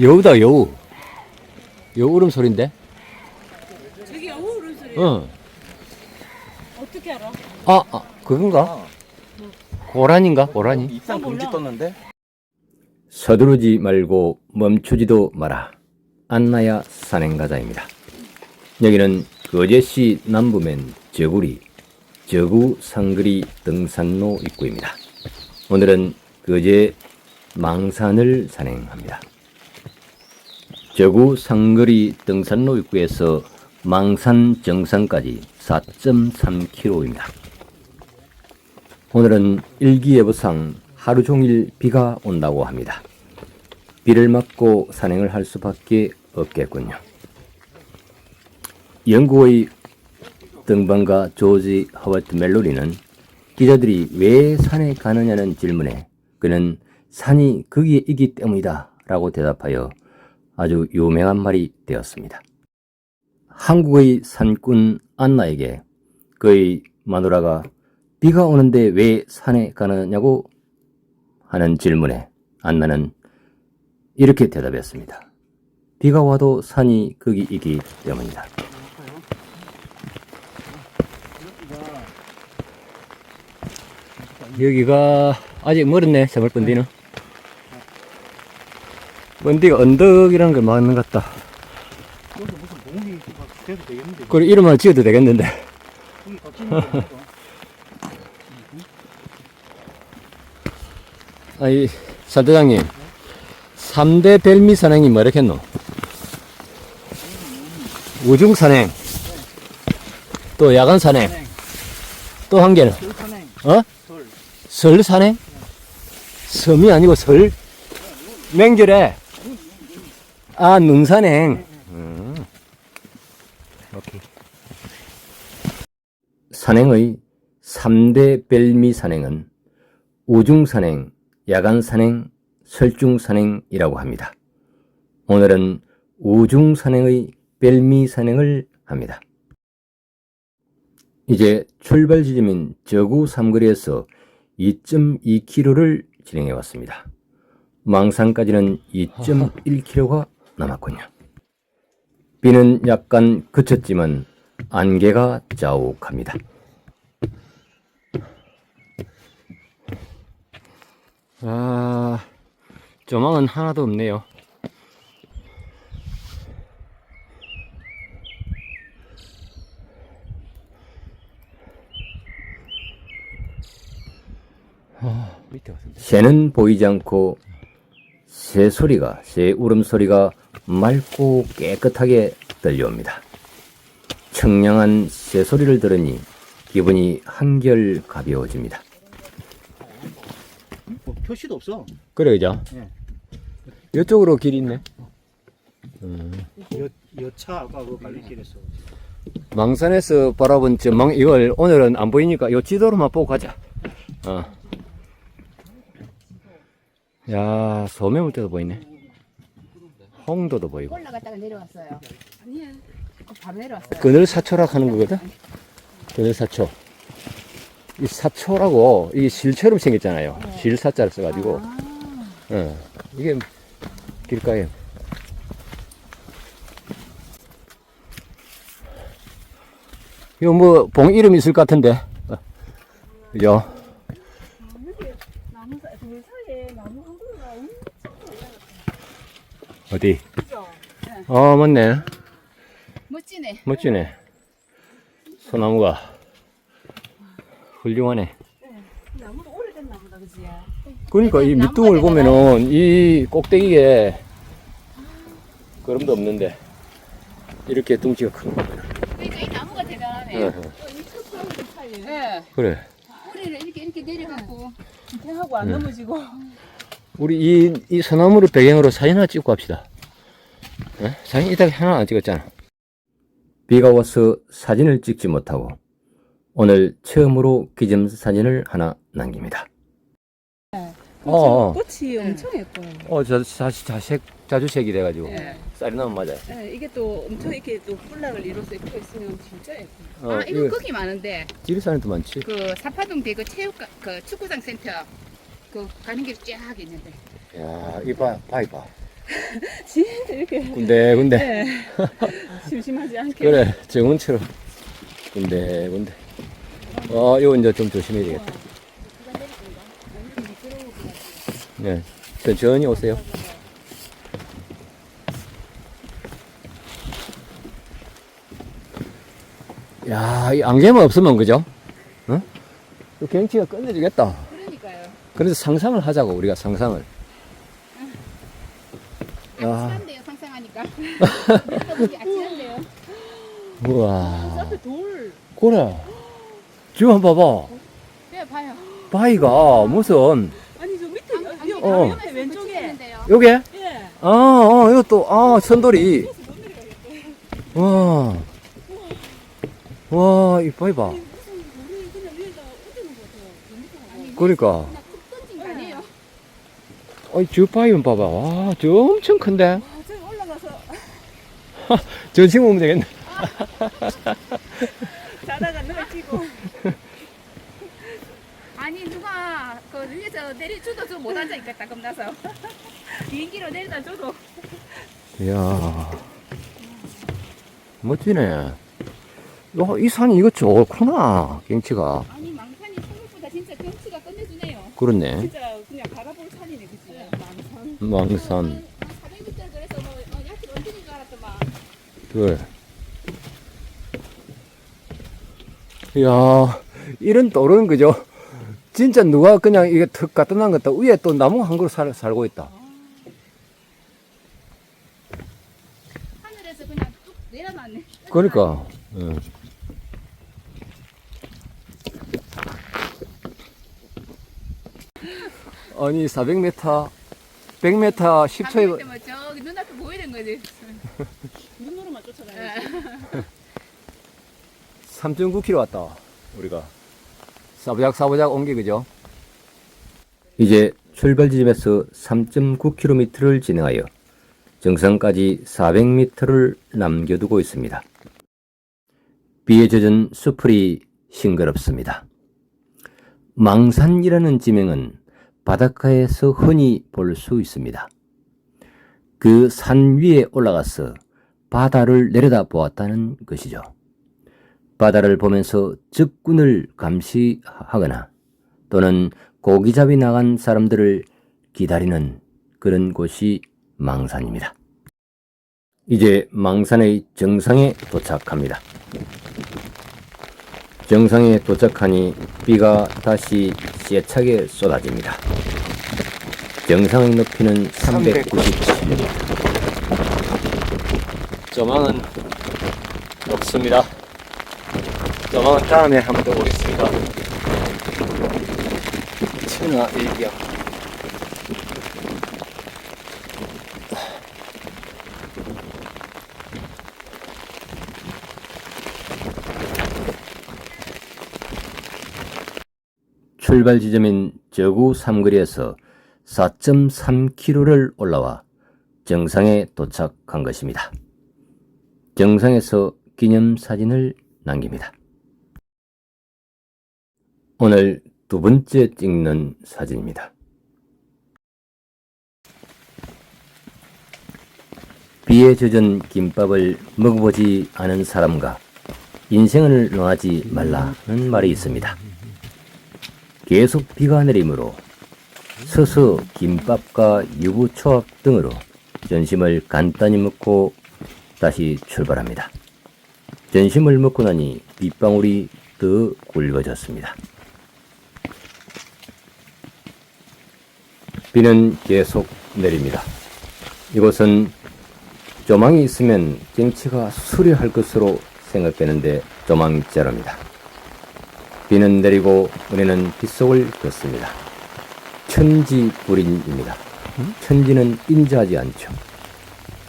여우다 여우 여우 울음소리인데 저기 여우 울음소리 어. 어떻게 알아? 아, 아 그건가? 고란인가 고라니 입상 금지. 떴는데? 서두르지 말고 멈추지도 마라. 안나야 산행가자입니다. 여기는 거제시 남부면 저구리, 저구 상거리 등산로 입구입니다. 오늘은 거제 망산을 산행합니다. 저구 상거리 등산로 입구에서 망산 정상까지 4.3km입니다. 오늘은 일기예보상 하루 종일 비가 온다고 합니다. 비를 맞고 산행을 할 수밖에 없겠군요. 영국의 등반가 조지 허버트 멜로리는 기자들이 왜 산에 가느냐는 질문에 그는 산이 거기에 있기 때문이다 라고 대답하여 아주 유명한 말이 되었습니다. 한국의 산꾼 안나에게 그의 마누라가 비가 오는데 왜 산에 가느냐고 하는 질문에 안나는 이렇게 대답했습니다. 비가 와도 산이 거기 있기 때문이다. 여기가 아직 멀었네, 세벌 번디는. 번디가 언덕이라는 걸 맞는 것 같다. 여기 무슨 봉이 돼도 되겠는데? 그래, 이름을 지어도 되겠는데. 아이, 사대장님. 3대 벨미 산행이 뭐랬겠노? 우중 산행. 또 야간 산행. 또 한 개는? 어? 돌. 설 산행? 섬이 아니고 설? 맹절에? 아, 눈 산행. 음. 오케이. 산행의 3대 벨미 산행은 우중 산행, 야간 산행, 설중 산행이라고 합니다. 오늘은 우중 산행의 벨미 산행을 합니다. 이제 출발 지점인 저구 삼거리에서 2.2km를 진행해 왔습니다. 망산까지는 2.1km가 남았군요. 비는 약간 그쳤지만 안개가 자욱합니다. 아, 조망은 하나도 없네요. 새는 보이지 않고 새 소리가, 새 울음소리가 맑고 깨끗하게 들려옵니다. 청량한 새 소리를 들으니 기분이 한결 가벼워집니다. 뭐 표시도 없어. 그래, 그죠? 예. 이쪽으로 길이 있네. 여, 여차 아까 그 갈림길에서. 망산에서 바라본 저 망, 이걸 오늘은 안 보이니까 요 지도로만 보고 가자. 어. 야, 소매물 때도 보이네. 홍도도 보이고. 올라갔다가 내려왔어요. 아니야 어, 바로 내려왔어요. 그늘 사초락 하는 거거든? 그늘 사초. 이 사초라고, 이게 실처럼 생겼잖아요. 실사자를 써가지고. 어, 이게 길가에. 이거 뭐, 봉 이름 있을 것 같은데. 어. 그죠? 나무 사, 돌 사이에 나무 한 그루가 엄청 어디? 크죠? 어, 맞네. 멋지네. 멋지네. 소나무가. 훌륭하네. 나무도 오래된 나무다 그지? 그러니까 이 밑둥을 보면은 이 꼭대기에 그름도 없는데 이렇게 둥지가 큰 거. 그러니까 이 나무가 대단하네. 응, 예. 그래. 뿌리를 이렇게 이렇게 내려갖고 대하고 안 네. 넘어지고 우리 이, 이 소나무를 배경으로 사진 하나 찍고 합시다. 어? 사진 이따가 하나 안 찍었잖아. 비가 와서 사진을 찍지 못하고 오늘 처음으로 기념 사진을 하나 남깁니다. 어, 어. 꽃이 엄청 예뻐요. 어, 저, 자, 자색, 자주색이 돼가지고. 예. 쌀이 나면 맞아요. 예, 이게 또 엄청 이렇게 또 뿔락을 이뤄서 이렇게 있으면 진짜 예뻐요. 어, 아 이거 거기 많은데 지리산에도 많지. 그 사파동 대그 체육 그 축구장 센터 그 가는 길쫙 있는데 야, 이봐, 봐, 이봐. 진짜 이렇게 군데, 군데. 네. 심심하지 않게. 그래, 정원처럼. 군데, 군데. 어, 이거 이제 좀 조심해야 되겠다. 네, 천천히 오세요. 야, 이 안개만 없으면 그죠? 어? 이 경치가 끝내주겠다. 그래서 상상을 하자고, 우리가 상상을. 야, 아찔한데요, 상상하니까. 아찔한데요. 우와. 앞에 돌. 그래. 지금 한번 봐봐. 네, 봐요. 바위가 무슨, 아니 저 밑에 안- 여기 어. 옆에 왼쪽에. 요게? 예. 아, 어, 이것도, 아, 선돌이. 와. 와, 이 바위 봐. 무슨 돌이 그냥 위에다 얹어놓은 것 같아요. 아니, 그러니까. 그냥 툭 던진 거 아니에요? 저 바위만 봐봐. 와, 저 엄청 큰데? 아, 저기 올라가서 저 지금 오면 되겠네. 자다가 넘어지고. 아니, 누가 그 위에서 내려줘도 저못 앉아 있겠다, 겁나서. 비행기로 내리다 줘도. 이야. 멋지네. 어, 이 산이 이거 좋구나. 경치가. 아니, 망산이 생각보다 진짜 경치가 끝내주네요. 그렇네. 진짜 그냥 바라볼 산이네, 그치? 망산. 망산. 한 400m 그래서 약간 언덕인 줄 알았더만. 둘. 이야, 이런 돌은 그죠? 진짜 누가 그냥 이게 턱 갖다 난 것도 위에 또 나무 한 그루 살, 살고 있다. 하늘에서 그냥 뚝 내려놨네. 그러니까. 예. 아니, 400m, 100m 10초에 뭐 저기 눈앞에 보이는 거지. 눈으로만 쫓아가야지. 3.9km 왔다. 우리가. 사부작 사부작 온 게 그죠? 이제 출발 지점에서 3.9km를 진행하여 정상까지 400m를 남겨두고 있습니다. 비에 젖은 수풀이 싱그럽습니다. 망산이라는 지명은 바닷가에서 흔히 볼 수 있습니다. 그 산 위에 올라가서 바다를 내려다 보았다는 것이죠. 바다를 보면서 적군을 감시하거나 또는 고기잡이 나간 사람들을 기다리는 그런 곳이 망산입니다. 이제 망산의 정상에 도착합니다. 정상에 도착하니 비가 다시 세차게 쏟아집니다. 정상의 높이는 397m. 조망은 없습니다. 조망은 다음에 한번더 오겠습니다. 천하 일기야. 출발 지점인 저구 삼거리에서 4.3km를 올라와 정상에 도착한 것입니다. 정상에서 기념사진을 남깁니다. 오늘 두 번째 찍는 사진입니다. 비에 젖은 김밥을 먹어보지 않은 사람과 인생을 논하지 말라는 말이 있습니다. 계속 비가 내리므로 서서 김밥과 유부초밥 등으로 점심을 간단히 먹고 다시 출발합니다. 점심을 먹고 나니 빗방울이 더 굵어졌습니다. 비는 계속 내립니다. 이곳은 조망이 있으면 경치가 수려할 것으로 생각되는데 조망이 제로입니다. 비는 내리고 우리는 빗속을 걷습니다. 천지불인입니다. 천지는 인자하지 않죠.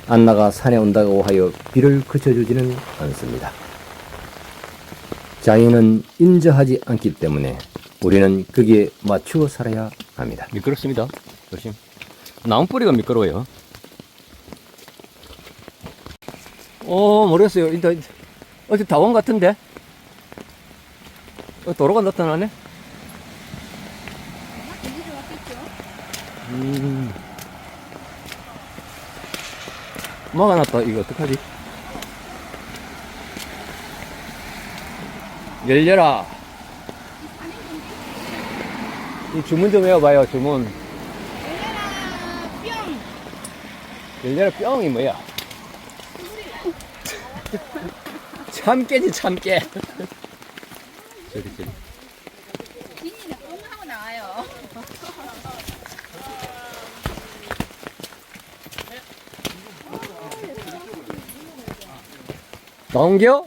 안나가 산에 온다고 하여 비를 그쳐주지는 않습니다. 자연은 인자하지 않기 때문에 우리는 거기에 맞추어 살아야 합니다. 미끄럽습니다. 조심. 나무뿌리가 미끄러워요. 어, 모르겠어요. 일단, 어디 다원 같은데? 어, 도로가 나타나네. 음. 막아놨다. 이거 어떡하지? 열려라. 이 주문 좀 해봐요, 주문. 열려라 뿅! 열려라 뿅이 뭐야? 참깨지, 참깨. 나온겨?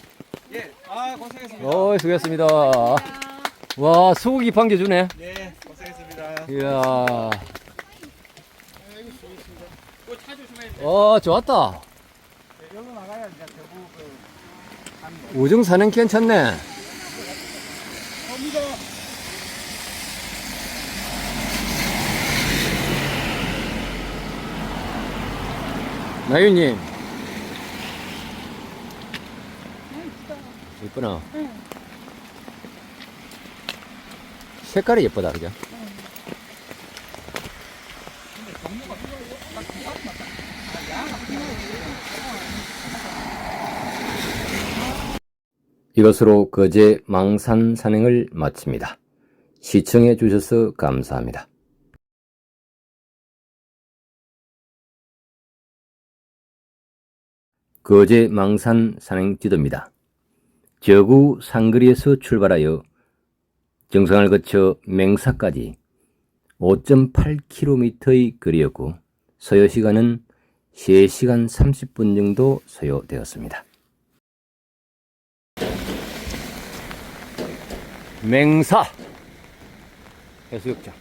예, 아 고생했습니다. 어, 수고했습니다. 와, 소고기 반개 주네. 네, 고생했습니다. 이야. 또차 조심해. 어, 좋았다. 여기로 나가야 이제 대구 그 우정 사는 괜찮네. 나윤님. 이쁘나? 색깔이 예쁘다, 그죠? 이것으로 거제 망산 산행을 마칩니다. 시청해 주셔서 감사합니다. 거제 망산 산행 지도입니다. 저구 상거리에서 출발하여 정상을 거쳐 맹사까지 5.8km의 거리였고 소요 시간은 3시간 30분 정도 소요되었습니다. 맹사 해수욕장